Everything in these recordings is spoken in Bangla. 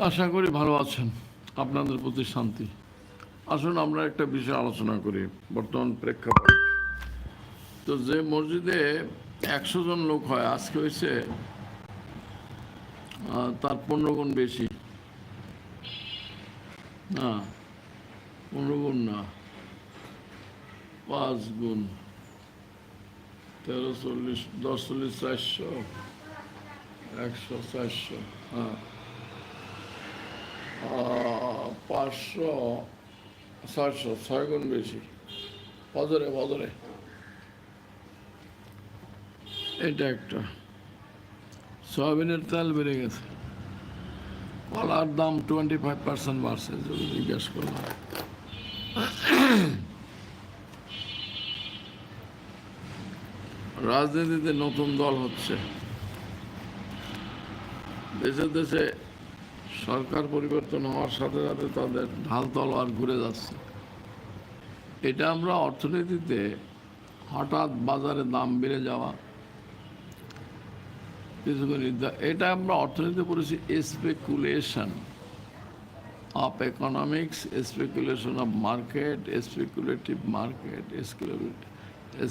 আশা করি ভালো আছেন। আপনাদের প্রতি শান্তি। আসুন, আমরা একটা বিষয় আলোচনা করি, বর্তমান প্রেক্ষাপট। তো যে মসজিদে একশো জন লোক হয়, আজকে হয়েছে তার পনেরো গুণ বেশি। না, পনেরো গুণ না, পাঁচ গুণ। তেরো, চল্লিশ, দশ, চল্লিশ, চারশো, একশো, চারশো হ্যাঁ। পাঁচশো, ছয়শো, ছয় গুণ বেশি। বদরে বদরে এটা একটা। সয়াবিনের তেল বেড়ে গেছে। কলার দাম টোয়েন্টি ফাইভ পার্সেন্ট বাড়ছে, যদি জিজ্ঞেস করলাম রাজনীতিতে নতুন দল হচ্ছে। দেশে দেশে সরকার পরিবর্তন হওয়ার সাথে সাথে তাদের ঢাল তলোয়ার ঘুরে যাচ্ছে। এটা আমরা অর্থনীতিতে হঠাৎ বাজারে দাম বেড়ে যাওয়া কিছুক্ষণ এটা আমরা অর্থনীতি পড়েছি speculation of economics speculation of market speculative market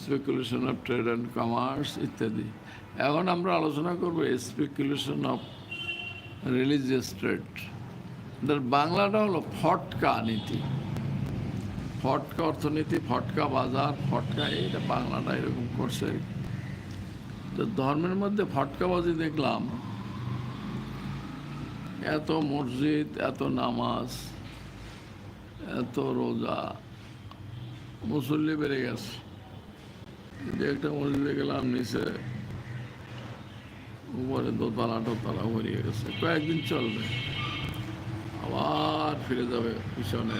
speculation of trade and commerce, ইত্যাদি। এখন আমরা আলোচনা করব স্পেকুলেশন অফ রিলিজিয়াস ট্রেড বাংলাটা হলো ফটকা নীতি। ফটকা অর্থনীতি, ফটকা বাজার, ফটকা এটা বাংলাটা এরকম করছে। তো ধর্মের মধ্যে ফটকাবাজি দেখলাম। এত মসজিদ, এত নামাজ, এত রোজা, মুসল্লি বেড়ে গেছে। যে একটা মসজিদে গেলাম, নিচে উপরে দোতলা টোতলা ভরিয়ে গেছে। কয়েকদিন চলবে। আবার ফিরে যাবে পিছনে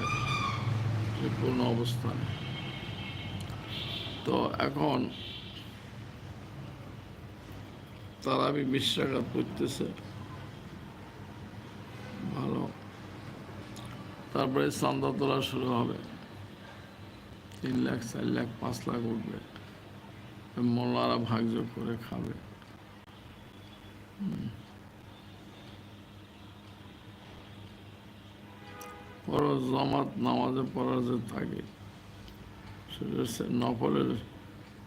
সে পূর্ণ অবস্থানে। তো এখন তারাবি বিশ্বাঘাত করতেছে ভালো। তারপরে চান্দা তোলা শুরু হবে। তিন লাখ, চার লাখ, পাঁচ লাখ উঠবে। মোল্লারা ভাগযোগ করে খাবে। ফরজ, জামাত, নামাজে যে থাকে সেটা নফলের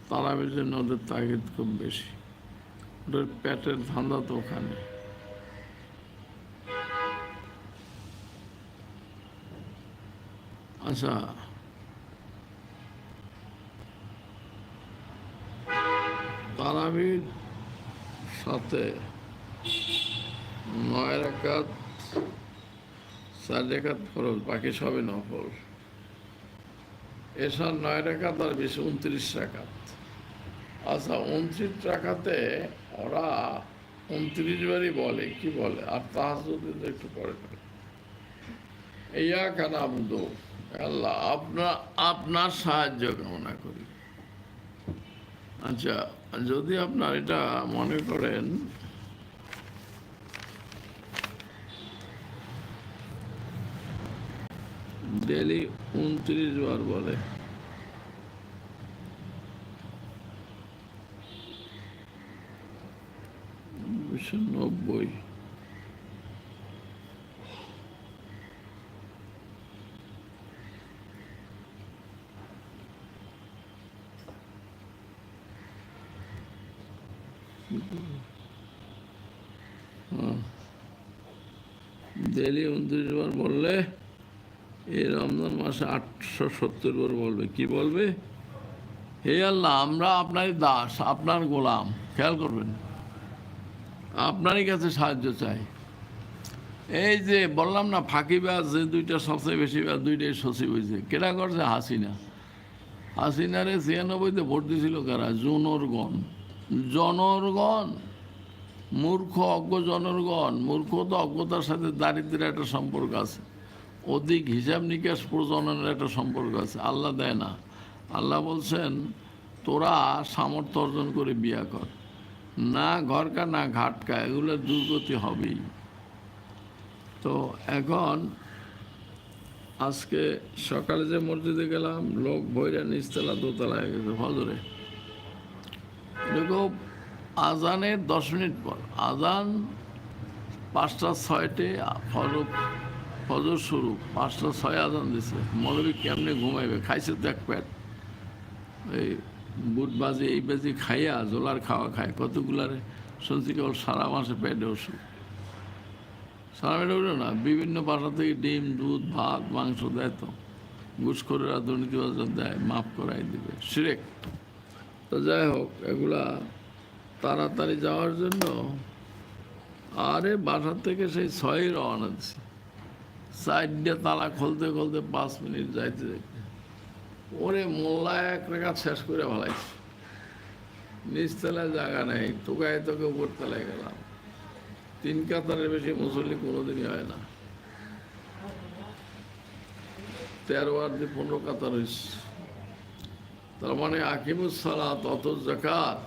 তারাবির জন্য ওদের তাগিদ খুব বেশি। ওদের পেটের ধান্দা তো ওখানে। আচ্ছা। তারাবির সাথে নয় রাকাত চার রেখাত ফরজ বাকি সবই নফল। এসার নয় রেখাত আর বেশি, উনত্রিশ রাকাত আচ্ছা উনত্রিশ রাখাতে ওরা উনত্রিশ বারই বলে, কি বলে? আর তাহাজ একটু পরে করে ইয়া কেন আবদু আল্লাহ আপনার আপনার সাহায্য কামনা করি। আচ্ছা যদি আপনার এটা মনে করেন ডেলি উনত্রিশ বার বলে। দুশো নব্বই। ডেলি উনত্রিশ বার বললে এই রমজান মাসে আটশো সত্তর বার বলবে। কি বলবে? হে আল্লাহ, আমরা আপনার দাস, আপনার গোলাম। খেয়াল করবেন। আপনারই কাছে সাহায্য চাই। এই যে বললাম না ফাঁকিবাজ যে দুইটা সবচেয়ে বেশি বার দুইটাই সচিব হয়েছে কেনা করছে? হাসিনা। হাসিনারে ছিয়ানব্বইতে ভোট দিয়েছিল কারা? জনরগণ। জনরগণ? মূর্খ, অজ্ঞ জনরগণ। মূর্খ তো অজ্ঞতার সাথে দারিদ্রের একটা সম্পর্ক আছে। অধিক হিসাব নিকাশ প্রজননের একটা সম্পর্ক আছে। আল্লাহ দেয় না। আল্লাহ বলছেন, তোরা সামর্থ্য অর্জন করে বিয়া কর। না ঘরকা, না ঘাটকা এগুলোর দুর্গতি হবেই। তো এখন আজকে সকালে যে মসজিদে গেলাম, লোক ভৈরা নিচতলা দোতলায় গেছে। ফজরে দেখো আজানের দশ মিনিট পর। আজান পাঁচটা, ছয়টে ফজর ফজর শুরু, পাঁচটা ছয় আজান দিছে। মৌলবী কেমনে ঘুমাইবে? খাইছে দেখ প্যাট এই বুট বাজি, এই বাজি খাইয়া জোলার খাওয়া খায়। কতগুলারে? শুনছি কেবল সারা মাসে পেটে ওষুধ সারা পেটে ওষুধ না? বিভিন্ন বাসা থেকে ডিম, দুধ, ভাত, মাংস দেয় তো। ঘুষখোরেরা দুর্নীতিবাজার দেয়, মাফ করাই দিবে। সিরেক তো যাই হোক, এগুলা তাড়াতাড়ি যাওয়ার জন্য আরে বাসা থেকে সেই ছয়ই রওনা দিছে। সাইডে তালা খুলতে খুলতে পাঁচ মিনিট যাইতে যাইতে। ওরে মোল্লা এক রেখা শেষ করে ভালাইছে নিচতলায় জায়গা নেই তোকায় তোকে উপর তলায় গেলাম। তিন কাতারের বেশি মুসল্লি কোনোদিনই হয় না। তেরো আর দিয়ে পনেরো কাতার হয়েছে তার মানে আকিমুস সালাত অত জাকাত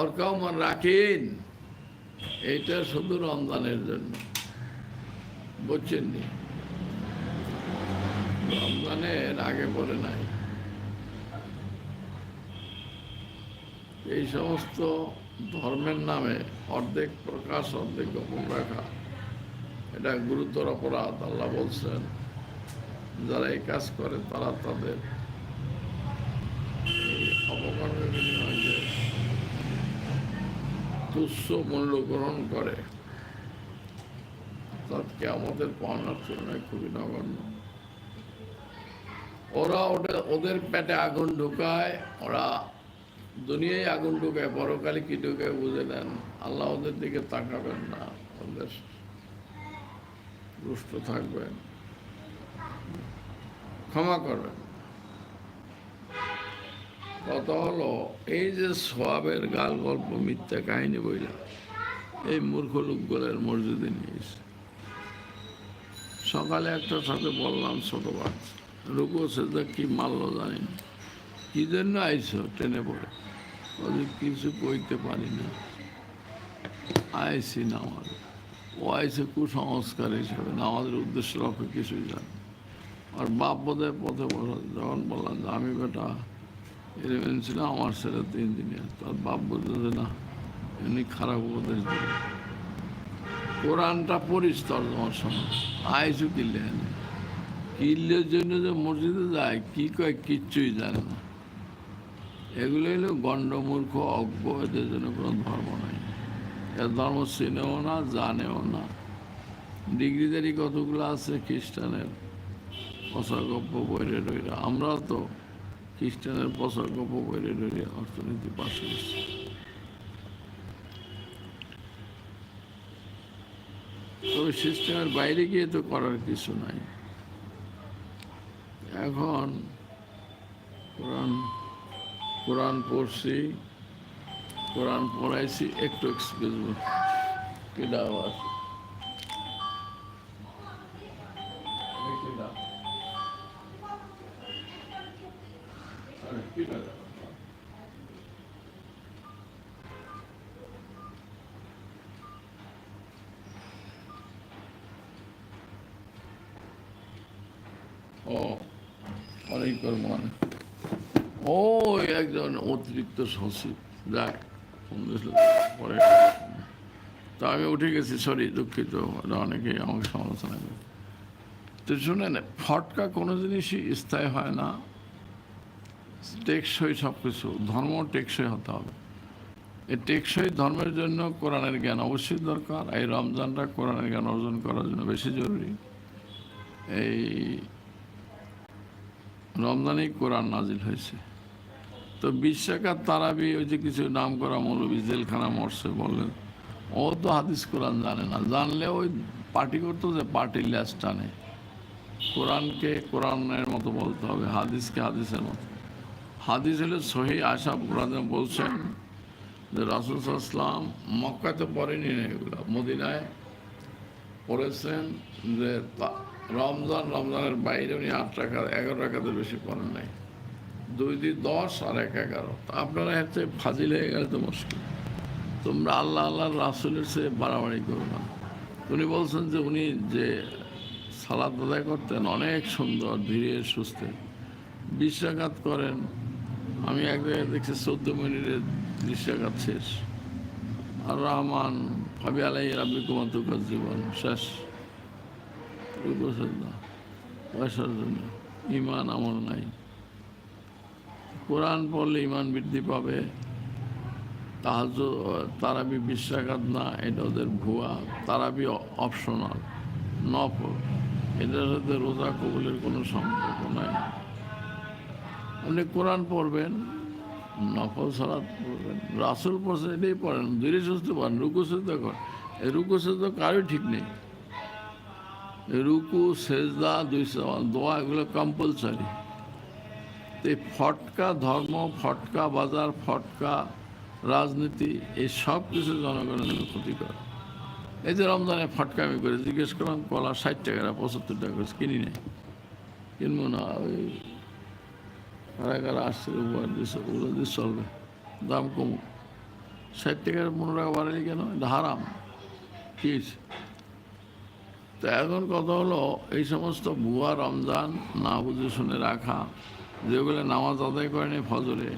অর্কাও মান রাখেন, এইটা শুধু রমজানের জন্য। বুঝছেননি? রমজানের আগে পরে নাই। এই সমস্ত ধর্মের নামে অর্ধেক প্রকাশ, অর্ধেক গোপন রাখা, এটা গুরুতর অপরাধ, আল্লাহ বলছেন, যারা এই কাজ করে তারা তাদের অপকর্মের বিনিময়ে তুচ্ছ মূল্য গ্রহণ করে। তাকে আমাদের পাওনার তুলনায় খুবই নগণ্য। ওরা ওটা ওদের পেটে আগুন ঢুকায়, ওরা দুনিয়ায় আগুন ঢুকায়, পরকালে কি ঢুকায় বুঝে নেন। আল্লাহ ওদের দিকে তাকাবেন না, ওদের রুষ্ট থাকবেন। ক্ষমা করবেন। কথা হলো, এই যে সোয়াবের গাল গল্প মিথ্যা কাহিনী বইলা, এই মূর্খ লোকগুলোর মসজিদে নিয়ে এসে সকালে একটা সাথে বললাম ছোট বাচ্চা রুকু সেটা কি মারলো জানি না কী জন্য আইছো ট্রেনে পড়ে? ওদের কিছু কইতে পারি না। আইসি নামাজ। ও আইসে কুসংস্কার হিসাবে, নামাজের উদ্দেশ্য লক্ষ্য কিছুই জানে আর বাপ বোধহয় পথে বসা যখন বললাম যে, আমি বেটা ইলেভেন ছিল আমার ছেলে তো ইঞ্জিনিয়ার তার বাপ যে, না, এমনি খারাপ উপদেশ দিল কোরআনটা পড়িস তোর তোমার সময়। আইসু কিনলে কিনলের জন্য যে মসজিদে যায়, কি কয় কিচ্ছুই জানে না। এগুলো হলো গণ্ডমূর্খ, অজ্ঞ, এদের জন্য কোনো ধর্ম নাই। এর ধর্ম চেনেও না, জানেও না। ডিগ্রিদারি কতগুলো আছে খ্রিস্টানের পশাগপ্য বইরে রইরা। আমরা তো খ্রিস্টানের পশাগপ্য বইরে রইরে অর্থনীতি পাশ করছি। তবে সিস্টেমের বাইরে গিয়ে তো করার কিছু নাই। এখন কোরআন কোরআন পড়ছি, কোরআন পড়াইছি, একটু এক্সকিউজ কেডা আবার ও, অনেক মানে। ও একজন অতিরিক্ত সচিব, যাক পরে। তো আমি উঠে গেছি সরি দুঃখিত অনেকেই আমাকে সমালোচনা করে। তো শুনেন, ফটকা কোনো জিনিসই স্থায়ী হয় না। টেকসই সব কিছু ধর্ম টেকসই হতে হবে। এই টেকসই ধর্মের জন্য কোরআনের জ্ঞান অবশ্যই দরকার। এই রমজানটা কোরআনের জ্ঞান অর্জন করার জন্য বেশি জরুরি। এই রমজানেই কোরআন নাজিল হয়েছে। তো বিশ্বাকার তারাবি, ওই যে কিছু নাম করা মৌলবী জেলখানা মরছে বললেন, ও তো হাদিস কোরআন জানে না। জানলে ওই পার্টি করতো যে পার্টির ল্যাস টানে। কোরআনকে কোরআনের মতো বলতে হবে, হাদিসকে হাদিসের মতো। হাদিস হলে সহি আশা কোরআনে বলছেন যে রাসুল ইসলাম মক্কাতে পড়েনি এগুলো। মদিনায় পড়েছেন যে রমজান, রমজানের বাইরে উনি আট টাকা এগারো টাকাতে বেশি পড়েন নাই। দুই দুই দশ আর এক এগারো। আপনারা হচ্ছে ফাজিল হয়ে গেলে তো মুশকিল। তোমরা আল্লাহ আল্লাহ রাসুলের সে বাড়াবাড়ি করো না। উনি বলছেন যে উনি যে সালাদ আদায় করতেন অনেক সুন্দর, ধীরে, সুস্থে। বিশ্বাঘাত করেন। আমি এক জায়গায় দেখছি চোদ্দ মিনিটের দৃশ্যাঘাত শেষ। আর রহমান ভাবি আলাই রাব্বি কুমাতুকার জীবন, শেষ। পয়সার জন্য। ইমান আমল নাই। কোরআন পড়লে ইমান বৃদ্ধি পাবে। তাহাজ, তারাবি বিশ্বাঘাত না, এটা ওদের ভুয়া। তারাবি অপশনাল। নফল। এটার সাথে রোজা কবুলের কোনো সম্পর্ক নাই। আপনি কোরআন পড়বেন, নফল সালাদ পড়বেন। রাসুল পড়ছে এটাই পড়েন। ধীরে সুস্থ পড়েন রুকু সেদ্ধ করেন এই রুকু সেদ্ধ কারোই ঠিক নেই। রুকু সেজদা দুই দোয়া এগুলো কম্পালসারি এই ফটকা ধর্ম ফটকা বাজার ফটকা রাজনীতি এই সব কিছু জনগণের ক্ষতিকর। এই যে রমজানে ফটকা আমি করে জিজ্ঞেস করলাম কলা ষাট টাকা পঁচাত্তর টাকা করে কিনি নাই। কিনবো না, ওই আসছে ওগুলো দিয়ে চলবে। দাম কমুক। ষাট টাকার পনেরো টাকা বাড়ালি কেন? এটা হারাম। কি? তো এখন কথা হলো, এই সমস্ত ভুয়া রমজান না বুঝে শুনে রাখা যেগুলো নামাজ আদায় করেনি ফজরে,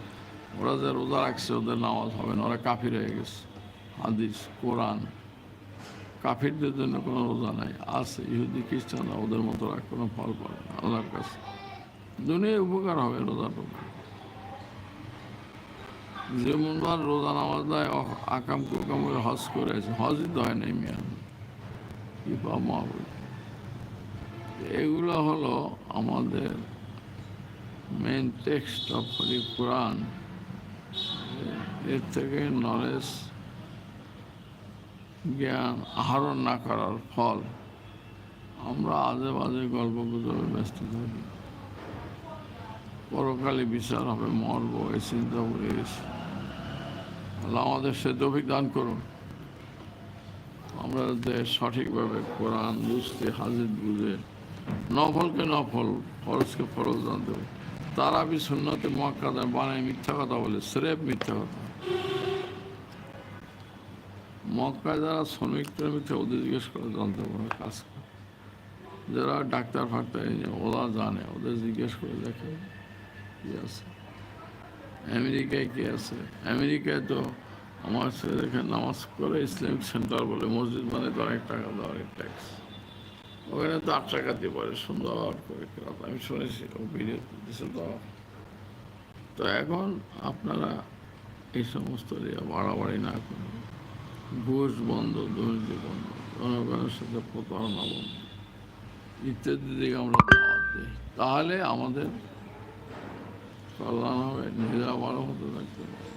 ওরা যে রোজা রাখছে ওদের নামাজ হবে না, ওরা কাফির হয়ে গেছে। হাদিস, কোরআন, কাফিরদের জন্য কোনো রোজা নাই। আছে, ইহুদি, খ্রিস্টানরা ওদের মতো রাখ কোনো ফল পাবে না, আল্লাহর কাছে। দুনিয়ায় উপকার হবে রোজা টোজা যেমন ধর রোজা নামাজ দেয় আকাম কুকাম করে হজ করেছে। হজই তো হয় নাই মিয়া কি পাবো এগুলো হলো আমাদের main text of holy Quran এর থেকে নলেজ জ্ঞান আহরণ না করার ফল। আমরা আজে বাজে গল্প গুজবে ব্যস্ত থাকি। পরকালে বিচার হবে, মরবো, এই চিন্তা করে আমাদের সে তৌফিক দান করুন। আমরা যাতে সঠিকভাবে কোরআন বুঝতে হাজির বুঝে নফলকে নফল, ফরজকে ফরজ জানতে তারা বি সুন্নতে মক্কাদা বানায় মিথ্যা কথা বলে, স্রেফ মিথ্যা কথা। মক্কায় যারা শ্রমিক ট্রমিক ওদের জিজ্ঞেস করে জানতে পারে কাজ যারা ডাক্তার ফাক্তার ওরা জানে, ওদের জিজ্ঞেস করে দেখে কি আছে। আমেরিকায় কি আছে? আমেরিকায় তো আমার ছেলে এখানে নামাজ করে ইসলামিক সেন্টার বলে মসজিদ মানে তো অনেক টাকা দেওয়ার ট্যাক্স ওখানে তো আট টাকা দিয়ে পারে সুন্দর করে কেরাত। আমি শুনেছি, ও ভিডিও দিচ্ছে তো। এখন আপনারা এই সমস্ত বাড়াবাড়ি না করে ঘুষ বন্ধ, দুর্নীতি বন্ধ, জনগণের সাথে প্রতারণা বন্ধ। ইত্যাদি দিকে আমরা দাওয়াত দিই। তাহলে আমাদের কল্যাণ হবে, নিজেরা ভালো হতে থাকতে পারবে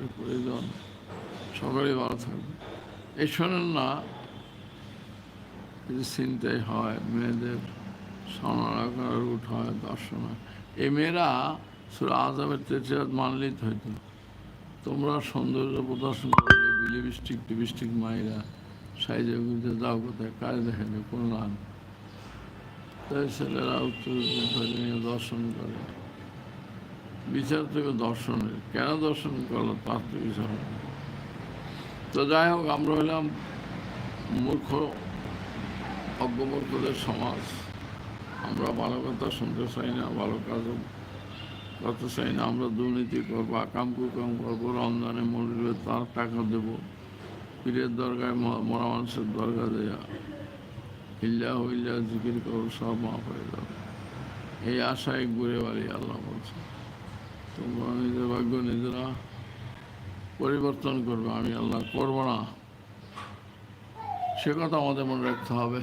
এই প্রয়োজন সকলেই ভালো থাকবে। এই শোনেন না, এই যে চিন্তাই হয়, মেয়েদের স্বর্ণাকার রুট হয়, দর্শন হয়। এই মেয়েরা সুরা আজাবের তেজিয়াত মানলেই তো হয়তো তোমরা সৌন্দর্য প্রদর্শন করবে লিপস্টিক টিপস্টিক মাইরা সাইজে গুজে যাও কোথায় কাজ দেখে নেই কল্যাণ তাই ছেলেরা উত্তর দর্শন করে। বিচার থেকে দর্শনের কেন দর্শন করল? তার তো বিচার তো যাই হোক, আমরা হলাম মূর্খ, অজ্ঞমূর্খদের সমাজ। আমরা ভালো কথা শুনতে চাই না, ভালো কাজও করতে চাই না। আমরা দুর্নীতি করব, আকাম কুকাম করব, রমজানে মরিবে তার টাকা দেবো। পীরের দরগায় মরা মানুষের দরগা দেয়া। হিল্লা হইল্লা জিকির করো, সব মাফ হয়ে যাবে। এই আশায় ঘুরে বাড়ি আল্লাহ বলছে। তোমরা নিজের ভাগ্য নিজেরা পরিবর্তন করবে, আমি আল্লাহ করব না। সে কথা আমাদের মনে রাখতে হবে।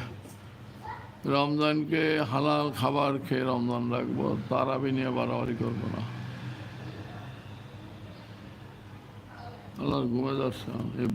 রমজানকে হালাল খাবার খেয়ে রমজান রাখব তারাবি নিয়ে বাড়াবাড়ি করব না। আল্লাহ ঘুমে যাচ্ছে